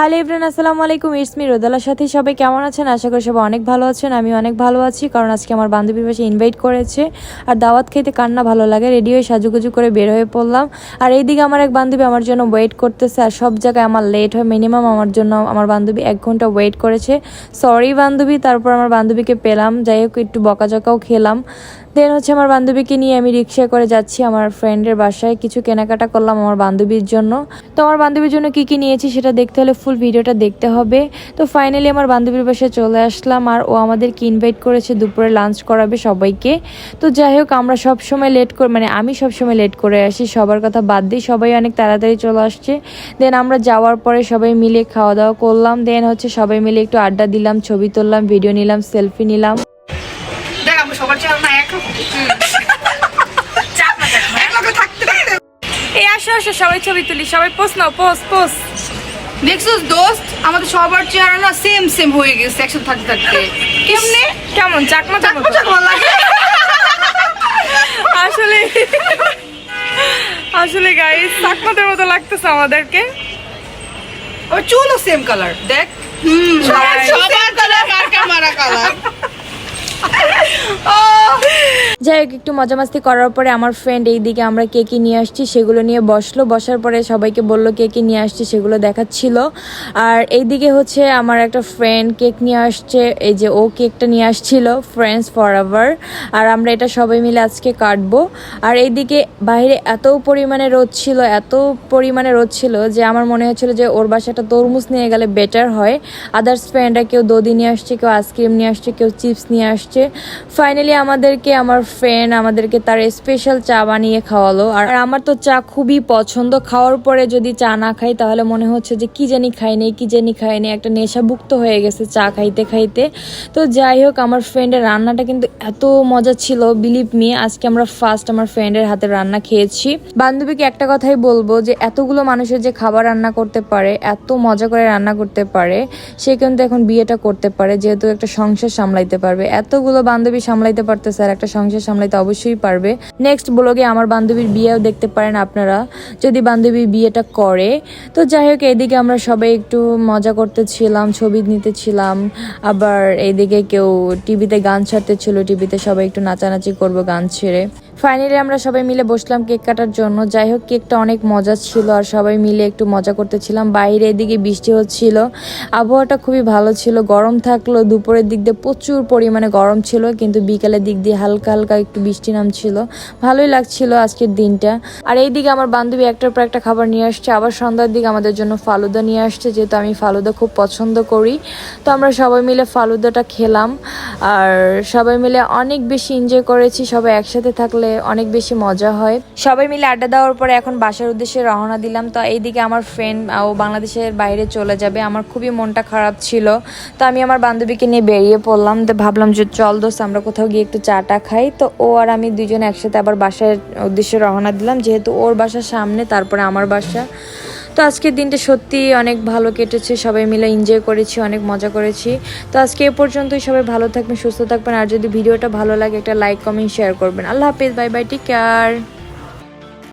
Hello Ibran, আসসালামু আলাইকুম। ইসমি রোদালার সাথে। সবাই কেমন আছেন? আশা করি সবাই অনেক ভালো আছেন আমি অনেক ভালো আছি, কারণ আজকে আমার বান্ধবীর পাশে ইনভাইট করেছে। আর দাওয়াত খেতে কান্না ভালো লাগে রেডি হয়ে সাজুগুজু করে বের হয়ে পড়লাম। আর এইদিকে আমার এক বান্ধবী আমার জন্য ওয়েট করতেছে, আর সব জায়গায় আমার লেট হয় মিনিমাম আমার জন্য আমার বান্ধবী এক ঘণ্টা ওয়েট করেছে। সরি বান্ধবী, তারপর আমার বান্ধবীকে পেলাম। যাই হোক, একটু বকাঝকাও খেলাম। দেন হচ্ছে আমার বান্ধবীকে নিয়ে আমি রিক্সায় করে যাচ্ছি, আমার ফ্রেন্ডের বাসায়। কিছু কেনাকাটা করলাম আমার বান্ধবীর জন্য। তো আমার বান্ধবীর জন্য কি কি নিয়েছি সেটা দেখতে হলে ফুল ভিডিওটা দেখতে হবে। তো ফাইনালি আমার বান্ধবীর বাসায় চলে আসলাম আর ও আমাদেরকে ইনভাইট করেছে, দুপুরে লাঞ্চ করাবে সবাইকে। তো যাই হোক, আমরা সব সময় লেট করে মানে আমি সব সময় লেট করে আসি, সবার কথা বাদ দিই, সবাই অনেক তাড়াতাড়ি চলে আসছে। দেন আমরা যাওয়ার পরে সবাই মিলে খাওয়া দাওয়া করলাম। দেন হচ্ছে সবাই মিলে একটু আড্ডা দিলাম, ছবি তুললাম ভিডিও নিলাম সেলফি নিলাম। এই আসো আসো সবাই ছবি তুলি সবাই পোস্ট নাও পোস্ট পোস্ট দেখছিস দোস্ত আমাদের সবার চেহারা না সেম সেম হয়ে গেছে একসাথে থাকতে থাকতে। কেমনে? কেমন? চাকমা চাকমা চাকমা লাগে। আসলে আসলে গাইস চাকমাদের মতো লাগতেছে আমাদেরকে। ওর চুলও সেম কালার দেখ। হুম সবার সবার কালার কার মারা কালার যাই হোক, একটু মজা মাস্তি করার পরে আমার ফ্রেন্ড এইদিকে আমরা কে কি নিয়ে আসছি সেগুলো নিয়ে বসল। বসার পরে সবাইকে বলল কে কি নিয়ে আসছি সেগুলো দেখাচ্ছিল। আর এইদিকে হচ্ছে আমার একটা ফ্রেন্ড কেক নিয়ে আসছে, এই যে ও কেকটা নিয়ে আসছিল ফ্রেন্ডস ফর আর আমরা এটা সবাই মিলে আজকে কাটবো। আর এইদিকে বাইরে এত পরিমাণে রোদ ছিল, এত পরিমাণে রোদ ছিল যে আমার মনে হচ্ছিল যে ওর বাসাটা তরমুজ নিয়ে গেলে বেটার হয়। আদার্স ফ্রেন্ডরা কেউ দধি নিয়ে আসছে, কেউ আইসক্রিম নিয়ে আসছে, কেউ চিপস নিয়ে আসছে। ফাইনালি আমাদেরকে, আমার ফ্রেন্ড আমাদেরকে তার স্পেশাল চা বানিয়ে খাওয়ালো। আর আমার তো চা খুবই পছন্দ। খাওয়ার পরে যদি চা না খাই, তাহলে মনে হচ্ছে যে কি জানি খাইনি কি জানি খাইনি একটা নেশাভুক্ত হয়ে গেছে চা খাইতে খাইতে। তো যাই হোক, আমার ফ্রেন্ডের রান্নাটা কিন্তু এত মজা ছিল বিলিভ মি আজকে আমরা ফার্স্ট আমার ফ্রেন্ডের হাতে রান্না খেয়েছি। বান্ধবীকে একটা কথাই বলব যে, এতগুলো মানুষের যে খাবার রান্না করতে পারে, এত মজা করে রান্না করতে পারে, সে কিন্তু এখন বিয়েটা করতে পারে, যেহেতু একটা সংসার সামলাইতে পারবে। এতগুলো বান্ধবী সামলাইতে পারতেছে আর একটা সংসার সামলাইতে অবশ্যই পারবে। নেক্সট ব্লগে আমার বান্ধবীর বিয়েও দেখতে পারেন আপনারা, যদি বান্ধবী বিয়েটা করে। তো যাই হোক, এদিকে আমরা সবাই একটু মজা করতেছিলাম, ছবি নিতেছিলাম। আবার এইদিকে কেউ টিভিতে গান ছাড়তে ছিল টিভিতে সবাই একটু নাচানাচি করব গান ছেড়ে। ফাইনালি আমরা সবাই মিলে বসলাম কেক কাটার জন্য। যাই হোক, কেকটা অনেক মজা ছিল আর সবাই মিলে একটু মজা করতেছিলাম। বাইরে এদিকে বৃষ্টি হচ্ছিল। আবহাওয়াটা খুবই ভালো ছিল। গরম থাকল, দুপুরের দিক দিয়ে প্রচুর পরিমাণে গরম ছিল, কিন্তু বিকালের দিক দিয়ে হালকা হালকা একটু বৃষ্টি নামছিল। ভালোই লাগছিল আজকের দিনটা। আর এইদিকে আমার বান্ধবী একটার পর একটা খাবার নিয়ে আসছে। আবার সন্ধ্যার দিকে আমাদের জন্য ফালুদা নিয়ে আসছে, যেহেতু আমি ফালুদা খুব পছন্দ করি। তো আমরা সবাই মিলে ফালুদাটা খেলাম। আর সবাই মিলে অনেক বেশি এনজয় করেছি। সবাই একসাথে থাকলে অনেক বেশি মজা হয়। সবাই মিলে আড্ডা দেওয়ার পরে এখন বাসার উদ্দেশ্যে রওনা দিলাম। তো এইদিকে আমার ফ্রেন্ড ও বাংলাদেশের বাইরে চলে যাবে। আমার খুবই মনটা খারাপ ছিল। তো আমি আমার বান্ধবীকে নিয়ে বেরিয়ে পড়লাম। তো ভাবলাম যে চল দোস্ত, আমরা কোথাও গিয়ে একটু চা টা খাই। তো ও আর আমি দুজন একসাথে আবার বাসার উদ্দেশ্যে রওনা দিলাম। যেহেতু ওর বাসার সামনে, তারপরে আমার বাসা। তো আজকের দিনটা সত্যি অনেক ভালো কেটেছে, সবাই মিলে এনজয় করেছি, অনেক মজা করেছি। তো আজকে এ পর্যন্তই, সবাই ভালো থাকবেন, সুস্থ থাকবেন, আর যদি ভিডিওটা ভালো লাগে, একটা লাইক কমেন্ট শেয়ার করবেন। আল্লাহ হাফিজ বাই বাই টেক কেয়ার